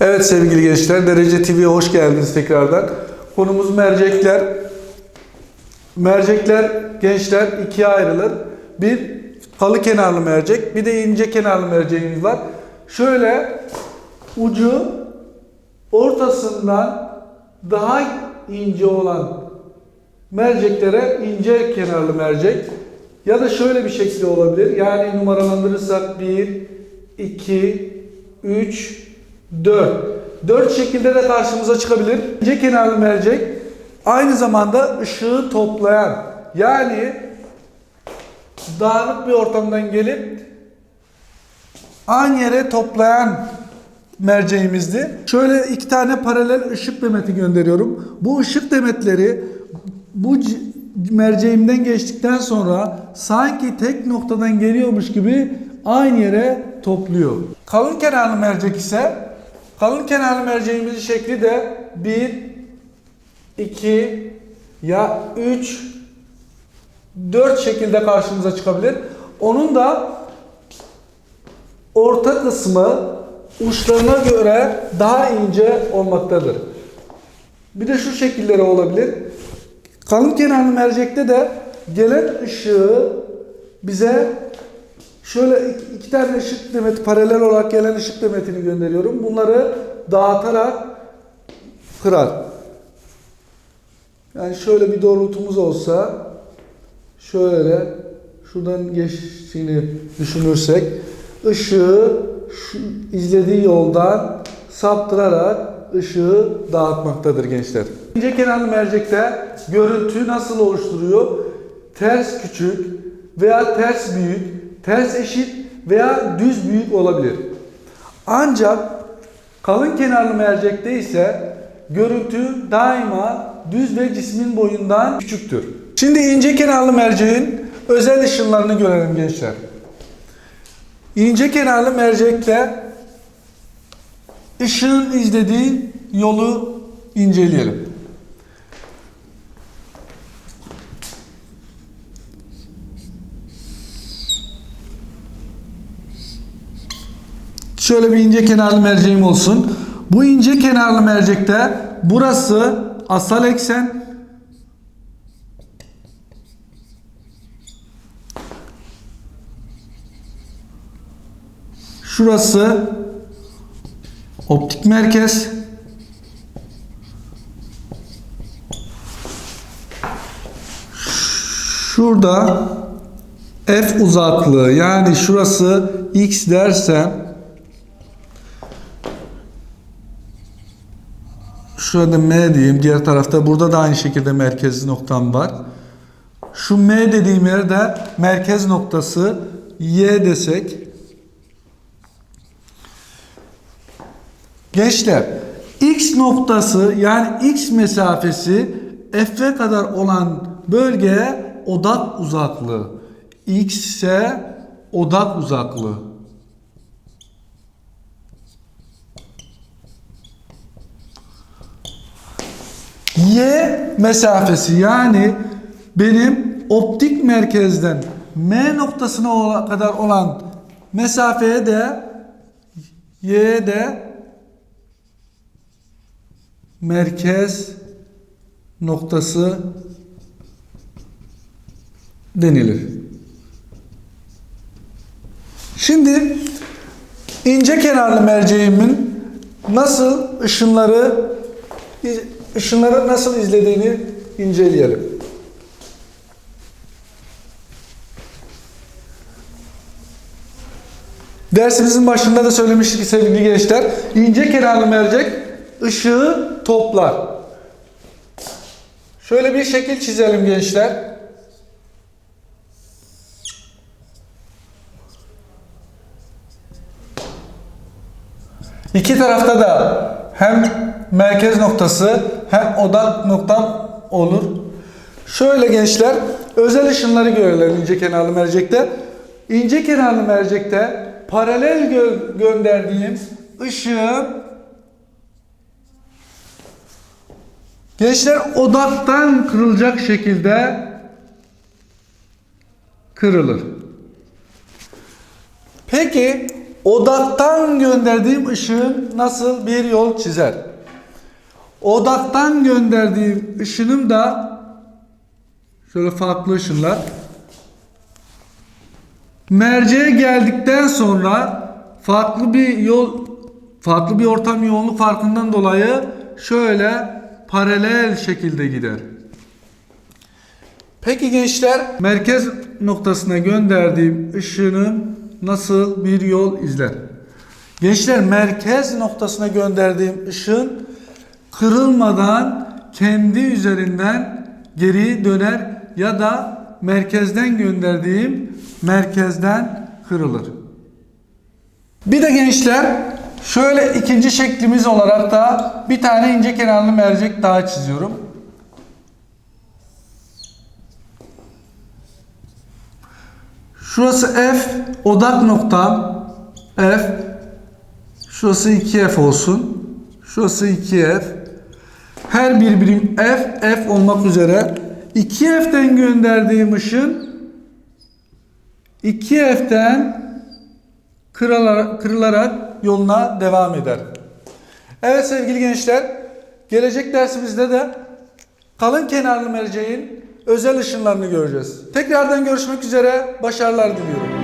Evet sevgili gençler, Derece TV'ye hoş geldiniz tekrardan. Konumuz mercekler. Mercekler gençler ikiye ayrılır. Bir kalı kenarlı mercek, bir de ince kenarlı merceğimiz var. Şöyle ucu ortasından daha ince olan merceklere ince kenarlı mercek ya da şöyle bir şekilde olabilir. Yani numaralandırırsak 1, 2, 3, 4. 4 şekilde de karşımıza çıkabilir. İnce kenarlı mercek aynı zamanda ışığı toplayan yani dağınık bir ortamdan gelip aynı yere toplayan merceğimizdi. Şöyle iki tane paralel ışık demeti gönderiyorum. Bu ışık demetleri bu merceğimden geçtikten sonra sanki tek noktadan geliyormuş gibi aynı yere topluyor. Kalın kenarlı mercek ise kalın kenarlı merceğimizin şekli de 1 2 ya 3 4 şekilde karşımıza çıkabilir. Onun da orta kısmı uçlarına göre daha ince olmaktadır. Bir de şu şekilleri olabilir. Kalın kenarlı mercekte de gelen ışığı bize şöyle iki, tane ışık demeti paralel olarak gelen ışık demetini gönderiyorum. Bunları dağıtarak kırar. Yani şöyle bir doğrultumuz olsa şöyle şuradan geçtiğini düşünürsek ışığı şu izlediği yoldan saptırarak ışığı dağıtmaktadır gençler. İnce kenarlı mercekte görüntü nasıl oluşturuyor? Ters küçük veya ters büyük, ters eşit veya düz büyük olabilir. Ancak kalın kenarlı mercekte ise görüntü daima düz ve cismin boyundan küçüktür. Şimdi ince kenarlı merceğin özel ışınlarını görelim gençler. İnce kenarlı mercekte ışığın izlediği yolu inceleyelim. Şöyle bir ince kenarlı merceğim olsun. Bu ince kenarlı mercekte burası asal eksen, Şurası optik merkez. Şurada f uzaklığı yani şurası x dersem şurada m diyeyim diğer tarafta burada da aynı şekilde merkez noktam var. Şu m dediğim yerde merkez noktası y desek Gençler, x noktası yani x mesafesi f'e kadar olan bölgeye odak uzaklığı. x ise odak uzaklığı. Y mesafesi yani benim optik merkezden M noktasına kadar olan mesafeye de Y de merkez noktası denilir. Şimdi ince kenarlı merceğimin nasıl ışınları ışınları nasıl izlediğini inceleyelim. Dersimizin başında da söylemiştik sevgili gençler. İnce kenarlı mercek ışığı toplar. Şöyle bir şekil çizelim gençler. İki tarafta da hem merkez noktası hem odak noktam olur. Şöyle gençler özel ışınları görelim ince kenarlı mercekte. İnce kenarlı mercekte paralel gö- gönderdiğim ışığın Gençler odaktan kırılacak şekilde kırılır. Peki Odaktan gönderdiğim ışığım nasıl bir yol çizer? Odaktan gönderdiğim ışınım da şöyle farklı ışınlar. Merceğe geldikten sonra farklı bir yol farklı bir ortam yoğunluk farkından dolayı şöyle paralel şekilde gider. Peki gençler merkez noktasına gönderdiğim ışınım nasıl bir yol izler? Gençler merkez noktasına gönderdiğim ışın kırılmadan kendi üzerinden geri döner ya da merkezden gönderdiğim merkezden kırılır. Bir de gençler şöyle ikinci şeklimiz olarak da bir tane ince kenarlı mercek daha çiziyorum. Şurası F odak noktam F şurası 2F olsun. Şurası 2F. Her bir birim F F olmak üzere 2F'ten gönderdiğim ışın 2F'ten kırılarak, kırılarak yoluna devam eder. Evet sevgili gençler, gelecek dersimizde de kalın kenarlı merceğin özel ışınlarını göreceğiz. Tekrardan görüşmek üzere, başarılar diliyorum.